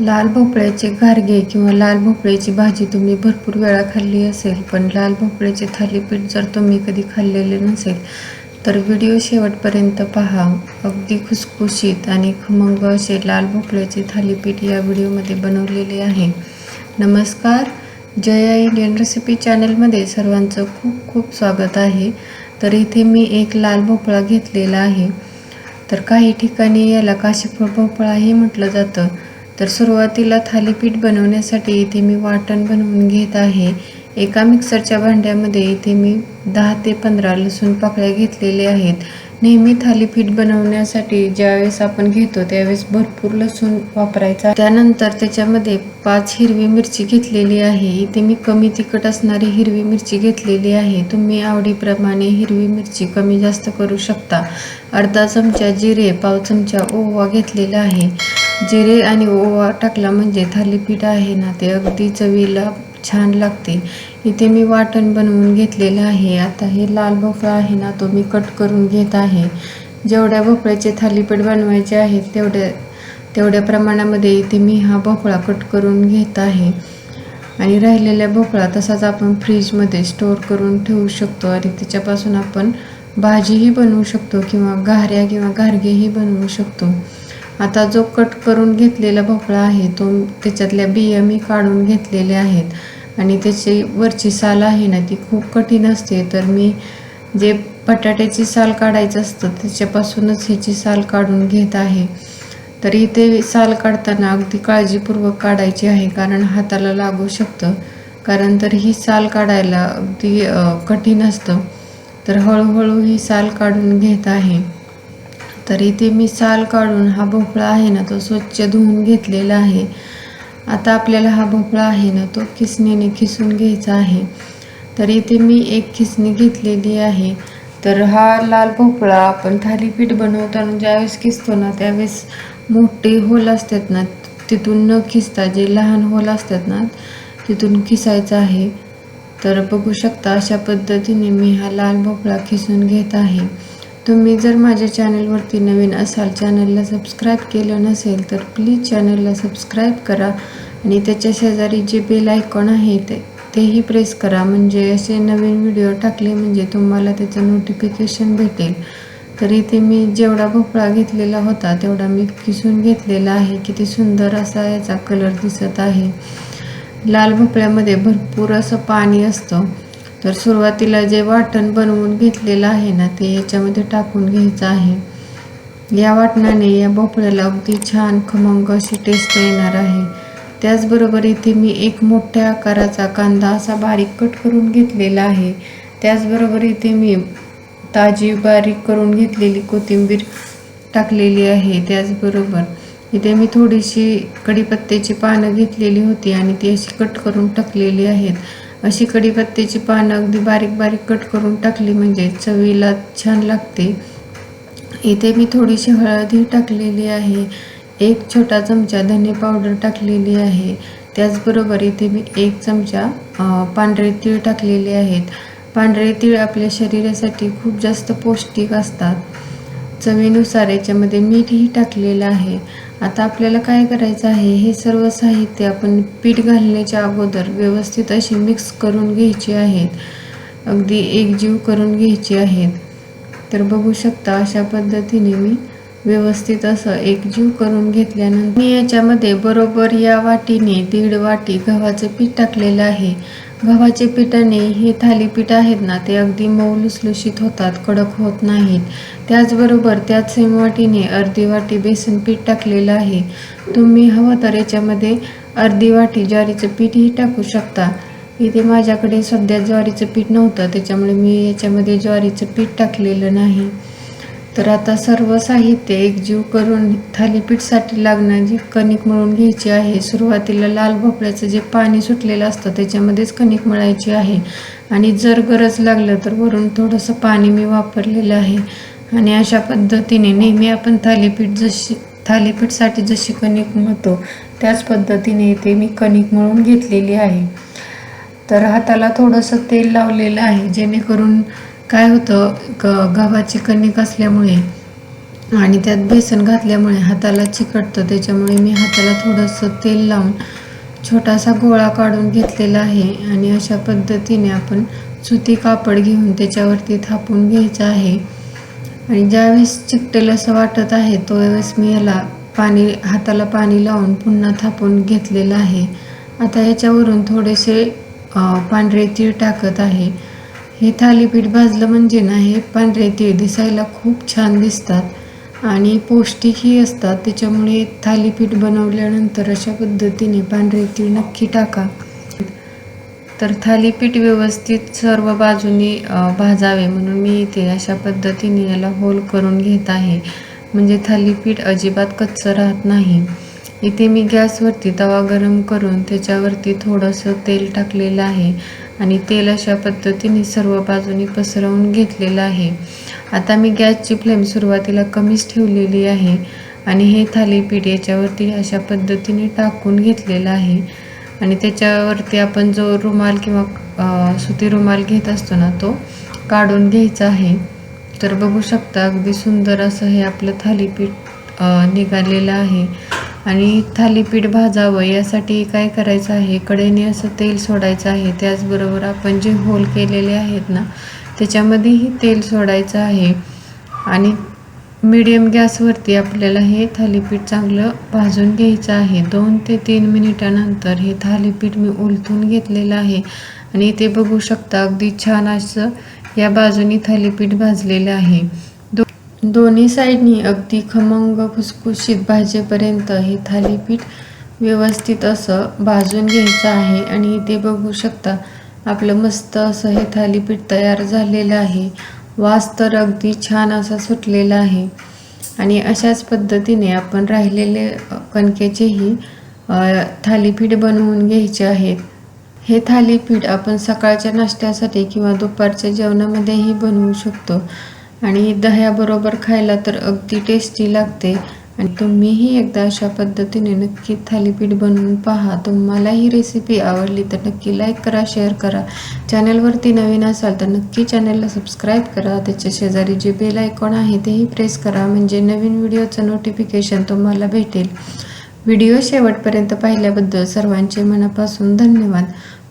लाल भोपळ्याचे घारगे किंवा लाल भोपळ्याची भाजी तुम्ही भरपूर वेळा खाल्ली असेल पण लाल भोपळ्याचे थालीपीठ जर तुम्ही कधी खाल्लेले नसेल तर व्हिडिओ शेवटपर्यंत पहा. अगदी खुसखुशीत आणि खमंग असे लाल भोपळ्याचे थालीपीठ या व्हिडिओमध्ये बनवलेले आहे. नमस्कार. जया इंडियन रेसिपी चॅनलमध्ये सर्वांचं खूप खूप स्वागत आहे. तर इथे मी एक लाल भोपळा घेतलेला आहे. तर काही ठिकाणी याला काशीफळ भोपळाही म्हटलं जातं. तर सुरुवातीला थालीपीठ बनवण्यासाठी इथे मी वाटण बनवून घेत आहे. एका मिक्सरच्या भांड्यामध्ये इथे मी दहा ते पंधरा लसूण पाकळ्या घेतलेले आहेत. नेहमी थालीपीठ बनवण्यासाठी ज्यावेळेस आपण घेतो त्यावेळेस भरपूर लसूण वापरायचा. त्यानंतर त्याच्यामध्ये पाच हिरवी मिरची घेतलेली आहे. इथे मी कमी तिखट असणारी हिरवी मिरची घेतलेली आहे. तुम्ही आवडीप्रमाणे हिरवी मिरची कमी जास्त करू शकता. अर्धा चमचा जिरे पाव चमचा ओवा घेतलेला आहे. जिरे आणि ओवा टाकला म्हणजे थालीपीठ आहे ना ते अगदी चवीला छान लागते. इथे मी वाटण बनवून घेतलेलं आहे. आता हे लाल भोपळा आहे ना तो मी कट करून घेत आहे. जेवढ्या भोपळ्याचे थालीपीठ बनवायचे आहेत तेवढ्या तेवढ्या प्रमाणामध्ये इथे मी हा भोपळा कट करून घेत आहे. आणि राहिलेल्या भोपळा तसाच आपण फ्रीजमध्ये स्टोअर करून ठेवू शकतो आणि त्याच्यापासून आपण भाजीही बनवू शकतो किंवा घाऱ्या किंवा घारगेही बनवू शकतो. आता जो कट करून घेतलेला भोपळा आहे तो त्याच्यातल्या बिया मी काढून घेतलेल्या आहेत. आणि त्याची वरची साल आहे ना ती खूप कठीण असते. तर मी जे बटाट्याची साल काढायचं असतं त्याच्यापासूनच ह्याची साल काढून घेत आहे. तर इथे साल काढताना अगदी काळजीपूर्वक काढायची आहे कारण हाताला लागू शकतं. कारण तर ही साल काढायला अगदी कठीण असतं. तर हळूहळू ही साल काढून घेत आहे. तर इथे मी साल काढून हा भोपळा आहे ना तो स्वच्छ धुवून घेतलेला आहे. आता आपल्याला हा भोपळा आहे ना तो खिसणीने खिसून घ्यायचा आहे. तर इथे मी एक खिसणी घेतलेली आहे. तर हा लाल भोपळा आपण थालीपीठ बनवताना ज्यावेळेस खिसतो ना त्यावेळेस मोठे होल असतात ना तिथून न खिसता जे लहान होल असतात ना तिथून खिसायचं आहे. तर बघू शकता अशा पद्धतीने मी हा लाल भोपळा खिसून घेत आहे. तुम्ही जर माझ्या चॅनलवरती नवीन असाल चॅनलला सबस्क्राईब केलं नसेल तर प्लीज चॅनलला सबस्क्राईब करा आणि त्याच्या शेजारी जे बेल आयकॉन आहे ते तेही प्रेस करा. म्हणजे असे नवीन व्हिडिओ टाकले म्हणजे तुम्हाला त्याचं नोटिफिकेशन भेटेल. तर इथे मी जेवढा भोपळा घेतलेला होता तेवढा मी किसून घेतलेला आहे. किती सुंदर असा याचा कलर दिसत आहे. लाल भोपळ्यामध्ये भरपूर असं पाणी असतं. तर सुरुवातीला जे वाटण बनवून घेतलेलं आहे ना ते याच्यामध्ये टाकून घ्यायचं आहे. या वाटणाने या भोपळ्याला अगदी छान खमंग अशी टेस्ट येणार आहे. त्याचबरोबर इथे मी एक मोठ्या आकाराचा कांदा असा बारीक कट करून घेतलेला आहे. त्याचबरोबर इथे मी ताजी बारीक करून घेतलेली कोथिंबीर टाकलेली आहे. त्याचबरोबर इथे मी थोडीशी कढीपत्त्याची पानं घेतलेली होती आणि ती अशी कट करून टाकलेली आहेत. अशी कढीपत्त्याची पानं अगदी बारीक बारीक कट करून टाकली म्हणजे चवीला छान लागते. इथे मी थोडीशी हळदी टाकलेली आहे. एक छोटा चमचा धने पावडर टाकलेली आहे. त्याचबरोबर इथे मी एक चमचा पांढरे तीळ टाकलेले आहेत. पांढरे तीळ आपल्या शरीरासाठी खूप जास्त पौष्टिक असतात. चवीनुसार याच्यामध्ये मीठही टाकलेलं आहे. आता आपल्याला काय करायचं आहे? हे सर्व साहित्य आपण पीठ घालण्याच्या अगोदर व्यवस्थित अशी मिक्स करून घ्यायची आहेत. अगदी एकजीव करून घ्यायची आहेत. तर बघू शकता अशा पद्धतीने मी व्यवस्थित असं एकजीव करून घेतल्यानंतर मी याच्यामध्ये बरोबर या वाटीने दीड वाटी गव्हाचं पीठ टाकलेलं आहे. गव्हाचे पिठाने हे थालीपीठ आहेत ना ते अगदी मऊ लुसलुशीत होतात कडक होत नाहीत. त्याचबरोबर त्याच सेम वाटीने अर्धी वाटी बेसन पीठ टाकलेलं आहे. तुम्ही हवं तर याच्यामध्ये अर्धी वाटी ज्वारीचं पीठही टाकू शकता. इथे माझ्याकडे सध्या ज्वारीचं पीठ नव्हतं त्याच्यामुळे मी याच्यामध्ये ज्वारीचं पीठ टाकलेलं नाही. तर आता सर्व साहित्य एकजीव करून थालीपीठसाठी लागणारी कणिक मळून घ्यायची आहे सुरुवातीला लाल भोपळ्याचं जे पाणी सुटलेलं असतं त्याच्यामध्येच कणिक मळायची आहे. आणि जर गरज लागलं तर वरून थोडंसं पाणी मी वापरलेलं आहे. आणि अशा पद्धतीने नेहमी आपण थालीपीठ जशी थालीपीठसाठी जशी कणिक मळतो त्याच पद्धतीने इथे मी कणिक मळून घेतलेली आहे. तर हाताला थोडंसं तेल लावलेलं आहे जेणेकरून काय होतं ग गव्हाची कणिक असल्यामुळे आणि त्यात बेसन घातल्यामुळे हाताला चिकटतं. त्याच्यामुळे मी हाताला थोडंसं तेल लावून छोटासा गोळा काढून घेतलेला आहे आणि अशा पद्धतीने आपण सुती कापड घेऊन त्याच्यावरती थापून घ्यायचं आहे. आणि ज्यावेळेस चिकटेल असं वाटत आहे तो वेळेस मी याला पाणी हाताला पाणी लावून पुन्हा थापून घेतलेलं आहे. आता याच्यावरून थोडेसे पांढरे तीळ टाकत आहे. हे थालीपीठ भाजलं म्हणजे ना हे पांढरे तीळ दिसायला खूप छान दिसतात. आणि पौष्टिकही असतात. त्याच्यामुळे थालीपीठ बनवल्यानंतर अशा पद्धतीने पांढरे तीळ नक्की टाका. तर थालीपीठ व्यवस्थित सर्व बाजूनी भाजावे म्हणून मी इथे अशा पद्धतीने याला होल करून घेत आहे. म्हणजे थालीपीठ अजिबात कच्चं राहत नाही. इथे मी गॅसवरती तवा गरम करून त्याच्यावरती थोडंसं तेल टाकलेलं आहे. आणि तेल अशा पद्धतीने सर्व बाजूनी पसरवून घेतलेलं आहे. आता मी गॅसची फ्लेम सुरुवातीला कमीच ठेवलेली आहे आणि हे थालीपीठ याच्यावरती अशा पद्धतीने टाकून घेतलेलं आहे. आणि त्याच्यावरती आपण जो रुमाल किंवा सुती रुमाल घेत असतो ना तो काढून घ्यायचा आहे. तर बघू शकता अगदी सुंदर असं हे आपलं थालीपीठ निघालेलं आहे. आणि थालीपीठ भाजावं यासाठी काय करायचं आहे? कडेने असं तेल सोडायचं आहे. त्याचबरोबर आपण जे होल केलेले आहेत ना त्याच्यामध्येही तेल सोडायचं आहे. आणि मीडियम गॅसवरती आपल्याला हे थालीपीठ चांगलं भाजून घ्यायचं आहे. दोन ते तीन मिनिटानंतर हे थालीपीठ मी उलथून घेतलेलं आहे. आणि ते बघू शकता अगदी छान असं या बाजूनी थालीपीठ भाजलेलं आहे. दोन्ही साईडनी अगदी खमंग खुसखुशीत भाजेपर्यंत हे थालीपीठ व्यवस्थित असं भाजून घ्यायचं आहे. आणि इथे बघू शकता आपलं मस्त असं हे थालीपीठ तयार झालेलं आहे. वास तर अगदी छान असा सुटलेला आहे. आणि अशाच पद्धतीने आपण राहिलेले कणकेचेही थालीपीठ बनवून घ्यायचे आहेत. हे थालीपीठ आपण सकाळच्या नाश्त्यासाठी किंवा दुपारच्या जेवणामध्येही बनवू शकतो. आणि दह्याबरोबर खायला तर अगदी टेस्टी लागते. आणि तुम्हीही एकदा अशा पद्धतीने नक्की थालीपीठ बनवून पहा. तुम्हाला ही रेसिपी आवडली तर नक्की लाईक करा शेअर करा. चॅनलवरती नवीन असाल तर नक्की चॅनलला सबस्क्राईब करा. त्याच्या शेजारी जे बेल आयकॉन आहे तेही प्रेस करा. म्हणजे नवीन व्हिडिओचं नोटिफिकेशन तुम्हाला भेटेल. व्हिडिओ शेवटपर्यंत पाहिल्याबद्दल सर्वांचे मनापासून धन्यवाद.